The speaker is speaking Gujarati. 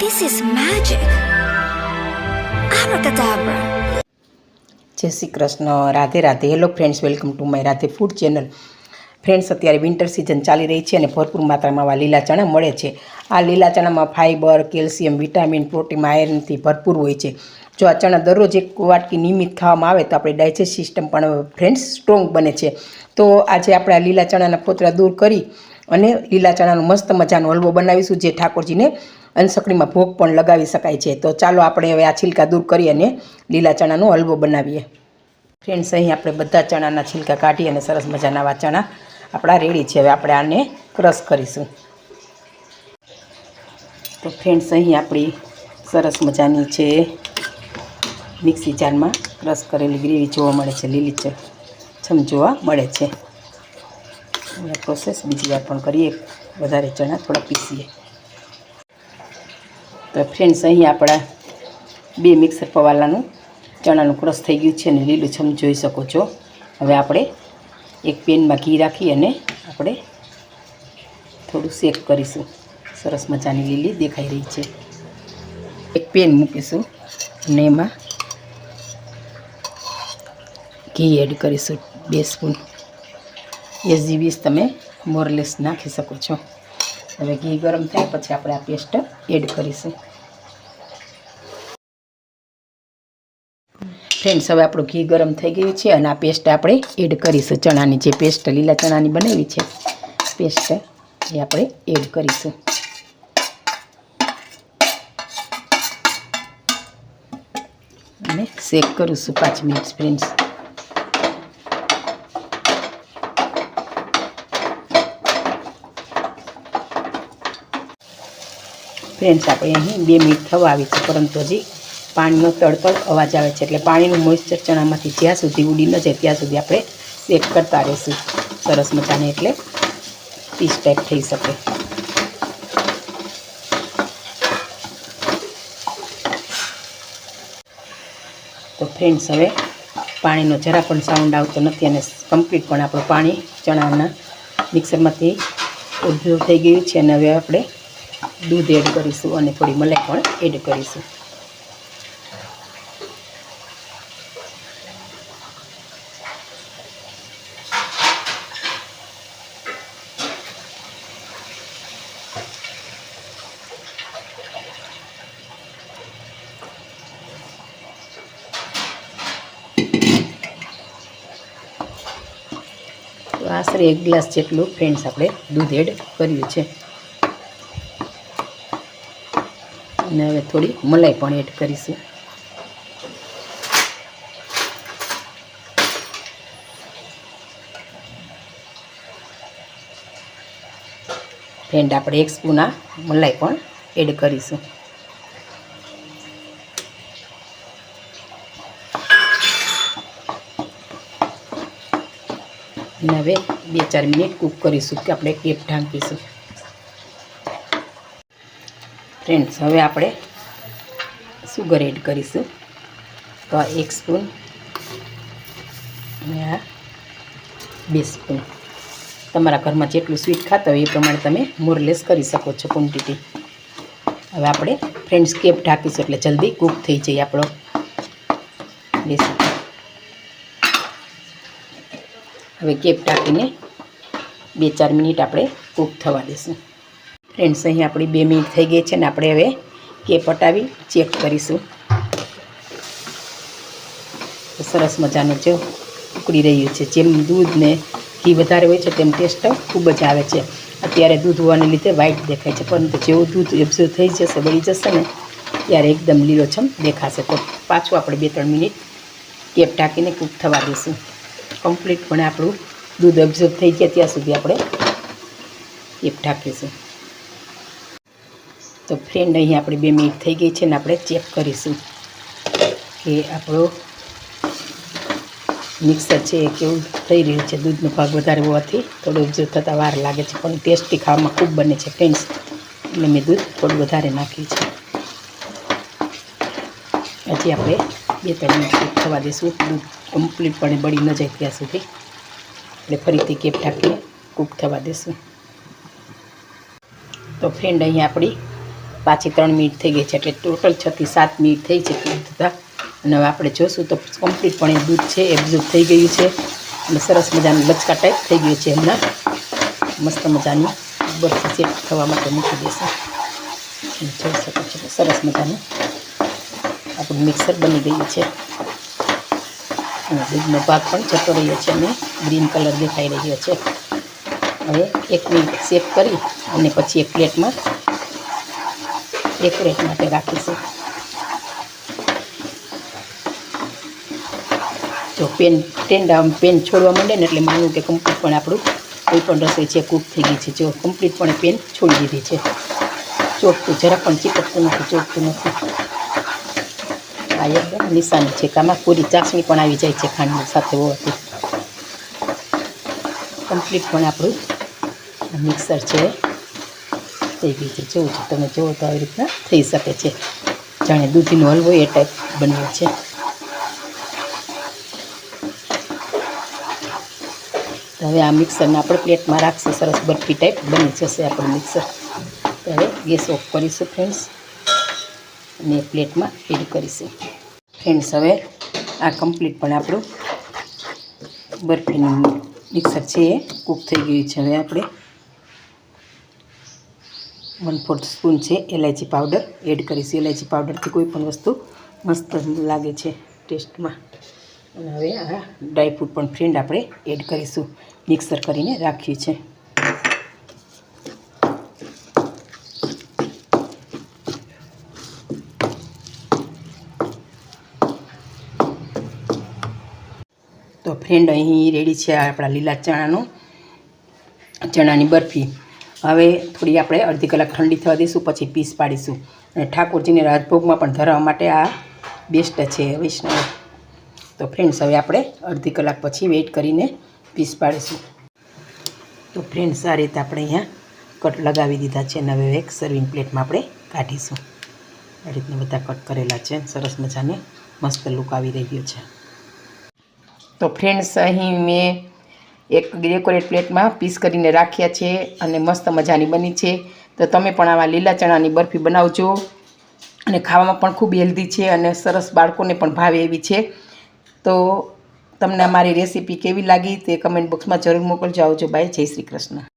This is magic. Abracadabra. જય Shri Krishna. Radhe Radhe. Hello friends welcome to my Radhe food channel friends અત્યારે વિન્ટર સિઝન ચાલી રહી છે અને ભરપૂર માત્રામાં આવા લીલા ચણા મળે છે. આ લીલા ચણામાં ફાઇબર કેલ્શિયમ વિટામિન પ્રોટીન આયરનથી ભરપૂર હોય છે. જો આ ચણા દરરોજ એક વાટકી નિયમિત ખાવામાં આવે તો આપણી ડાયજેસ્ટ સિસ્ટમ પણ ફ્રેન્ડ્સ સ્ટ્રોંગ બને છે. તો આજે આપણે આ લીલા ચણાના પોતરા દૂર કરી અને લીલા ચણાનો મસ્ત મજાનો હલવો બનાવીશું. જે ઠાકોરજીને અનસકડીમાં ભોગ પણ લગાવી શકાય છે. તો ચાલો આપણે હવે આ છિલકા દૂર કરી અને લીલા ચણાનો હલવો બનાવીએ. ફ્રેન્ડ્સ અહીં આપણે બધા ચણાના છિલકા કાઢી અને સરસ મજાના આવા ચણા આપણા રેડી છે. હવે આપણે આને ક્રશ કરીશું. તો ફ્રેન્ડ્સ અહીં આપણી સરસ મજાની છે મિક્સી જારમાં ક્રશ કરેલી ગ્રેવી જોવા મળે છે. લીલી છમ જોવા મળે છે. પ્રોસેસ બીજી વાર પણ કરીએ. વધારે ચણા થોડા પીસીએ. તો ફ્રેન્ડ્સ અહીં આપણા બે મિક્સર પવાલાનું ચણાનું ક્રશ થઈ ગયું છે અને લીલુંછમ જોઈ શકો છો. હવે આપણે એક પેનમાં ઘી રાખી અને આપણે થોડું શેક કરીશું. સરસ મજાની લીલી દેખાઈ રહી છે. એક પેન મૂકીશું અને એમાં ઘી એડ કરીશું બે સ્પૂન એસજી વીસ તમે મોરલેસ નાખી શકો છો. હવે ઘી ગરમ થાય પછી આપણે આ પેસ્ટ એડ કરીશું. ફ્રેન્ડ્સ હવે આપણું ઘી ગરમ થઈ ગયું છે અને આ પેસ્ટ આપણે એડ કરીશું. ચણાની જે પેસ્ટ લીલા ચણાની બનાવી છે પેસ્ટ એ આપણે એડ કરીશું. અને શેક કરીશું પાંચ મિનિટ ફ્રેન્ડ્સ ફ્રેન્ડ્સ આપણે અહીં બે મિનિટ થવા આવી છે, પરંતુ હજી પાણીનો તળતળ અવાજ આવે છે. એટલે પાણીનું મોઇશ્ચર ચણામાંથી જ્યાં સુધી ઉડી ન જાય, ત્યાં સુધી આપણે શેક કરતા રહીશું. સરસ મજાને એટલે પીસ ટાઈપ થઈ શકે. તો ફ્રેન્ડ્સ હવે પાણીનો જરા પણ સાઉન્ડ આવતો નથી અને કમ્પ્લીટ પણ આપણું પાણી ચણાના મિક્સરમાંથી ઉદ્ભવ થઈ ગયું છે અને હવે આપણે દૂધ એડ કરીશું અને થોડી મલાઈ પણ એડ કરીશું. આશરે એક ગ્લાસ જેટલું ફ્રેન્ડ્સ આપણે દૂધ એડ કર્યું છે. અને હવે થોડી મલાઈ પણ એડ કરીશું. ફ્રેન્ડ આપણે એક સ્પૂન આ મલાઈ પણ એડ કરીશું. અને હવે બે ચાર મિનિટ કૂક કરીશું કે આપણે કેપ ઢાંકીશું. ફ્રેન્ડ્સ હવે આપણે સુગર એડ કરીશું. તો એક સ્પૂન અને આ બે સ્પૂન તમારા ઘરમાં જેટલું સ્વીટ ખાતા હોય એ પ્રમાણે તમે મોરલેસ કરી શકો છો ક્વોન્ટિટી હવે આપણે ફ્રેન્ડ્સ કેપ ઢાંકીશું એટલે જલ્દી કૂક થઈ જાય આપણો. રેસીપી હવે કેપ ઢાંકીને બે ચાર મિનિટ આપણે કૂક થવા દઈશું ફ્રેન્ડ્સ, અહીં આપણી બે મિનિટ થઈ ગઈ છે ને આપણે હવે કેપ પટાવી, ચેક કરીશું. સરસ મજાનું છે ઉકળી રહ્યું છે. જેમ દૂધ ને ઘી વધારે હોય છે, તેમ ટેસ્ટ ખૂબ જ આવે છે. અત્યારે દૂધ હોવાને લીધે વ્હાઈટ દેખાય છે, પરંતુ જેવું દૂધ એબ્ઝોર્વ થઈ જશે, બળી જશે ને, ત્યારે એકદમ લીલોછમ દેખાશે. તો પાછું આપણે બે ત્રણ મિનિટ કેપ ઢાંકીને કૂક થવા દઈશું. કમ્પ્લીટ પણ આપણું દૂધ એબ્ઝોર્વ થઈ ગયા, ત્યાં સુધી આપણે કેપ ઢાંકીશું. તો ફ્રેન્ડ અહીં આપણી બે મિનિટ થઈ ગઈ છે ને આપણે ચેક કરીશું કે આપણો મિક્સર છે એ કેવું થઈ રહ્યું છે. દૂધનો ભાગ વધારે હોવાથી થોડું ઉપજો થતાં વાર લાગે છે, પણ ટેસ્ટી ખાવામાં ખૂબ બને છે ફ્રેન્ડ્સ એટલે મેં દૂધ થોડું વધારે નાખ્યું છે. હજી આપણે બે ત્રણ મિનિટ થવા દઈશું દૂધ કમ્પ્લીટપણે બળી ન જાય ત્યાં સુધી. એટલે ફરીથી કેપ ઢાંકીને કૂક થવા દઈશું તો ફ્રેન્ડ અહીંયા આપણી પાછી ત્રણ મિનિટ થઈ ગઈ છે એટલે ટોટલ છથી સાત મિનિટ થઈ છે દૂધ થતાં અને હવે આપણે જોશું તો કમ્પ્લીટપણે દૂધ છે એબ્ઝોર્બ થઈ ગયું છે. અને સરસ મજાનું લચકા ટાઈપ થઈ ગયું છે હમણાં. મસ્ત મજાની બરફી સેટ થવા માટે મૂકી દેશે. જોઈ શકો છો સરસ મજાનું આપણું મિક્સર બની ગયું છે. અને દૂધનો ભાગ પણ જતો રહ્યો છે અને ગ્રીન કલર દેખાઈ રહ્યો છે. હવે એક મિનિટ સેટ કરી અને પછી એક પ્લેટમાં પ્લેટ માટે રાખીશું જો પેન ટેન્ડા પેન છોડવા માંડે ને એટલે માનવું કે કમ્પ્લીટ પણ આપણું કોઈ પણ રસોઈ છે કૂક થઈ ગઈ છે. જો કમ્પ્લીટ પણ પેન છોડી દીધી છે. ચોટતું જરા પણ ચીપકતું નથી ચોટતું નથી. આ એકદમ નિશાની છે કે આમાં પૂરી ચાસણી પણ આવી જાય છે ખાંડની સાથે હોવાથી. કમ્પ્લીટ પણ આપણું મિક્સર છે. થઈ ગઈ છે જોવું છે તમે જુઓ તો આવી રીતના થઈ શકે છે. જાણે દૂધીનો હલવો એ ટાઈપ બન્યો છે. હવે આ મિક્સરને આપણે પ્લેટમાં રાખશું, સરસ બરફી ટાઈપ બની જશે આપણું મિક્સર. ત્યારે ગેસ ઓફ કરીશું ફ્રેન્ડ્સ અને પ્લેટમાં એડ કરીશું. ફ્રેન્ડ્સ હવે આ કમ્પ્લીટ પણ આપણું બરફીનું મિક્સર છે એ કૂક થઈ ગયું છે. હવે આપણે વન ફોર્થ સ્પૂન છે એલાયચી પાવડર એડ કરીશું એલાયચી પાવડરથી કોઈ પણ વસ્તુ મસ્ત લાગે છે ટેસ્ટમાં. અને હવે આ ડ્રાયફ્રૂટ પણ ફ્રેન્ડ આપણે એડ કરીશું. મિક્સર કરીને રાખ્યું છે તો ફ્રેન્ડ અહીં રેડી છે આપણા લીલા ચણાનો, ચણાની બરફી. હવે થોડી આપણે અડધી કલાક ઠંડી થવા દઈશું, પછી પીસ પાડીશું. અને ઠાકોરજીને રાજભોગમાં પણ ધરાવવા માટે આ બેસ્ટ છે વૈષ્ણવ. તો ફ્રેન્ડ્સ હવે આપણે અડધી કલાક પછી વેઇટ કરીને પીસ પાડીશું. તો ફ્રેન્ડ્સ આ રીતે આપણે અહીંયા કટ લગાવી દીધા છે અને હવે એક સર્વિંગ પ્લેટમાં આપણે કાઢીશું. આ રીતના બધા કટ કરેલા છે સરસ મજાને મસ્ત લુક આવી રહ્યો છે. તો ફ્રેન્ડ્સ અહીં મેં એક ડેકોરેટ પ્લેટમાં પીસ કરીને રાખ્યા છે અને મસ્ત મજાની બની છે. તો તમે પણ આવા લીલા ચણાની બરફી બનાવજો અને ખાવામાં પણ ખૂબ હેલ્ધી છે અને સરસ બાળકોને પણ ભાવે એવી છે. તો તમને અમારી રેસીપી કેવી લાગી તે કમેન્ટ બોક્સમાં જરૂર મોકલજો. આવજો બાય. જય શ્રી કૃષ્ણ.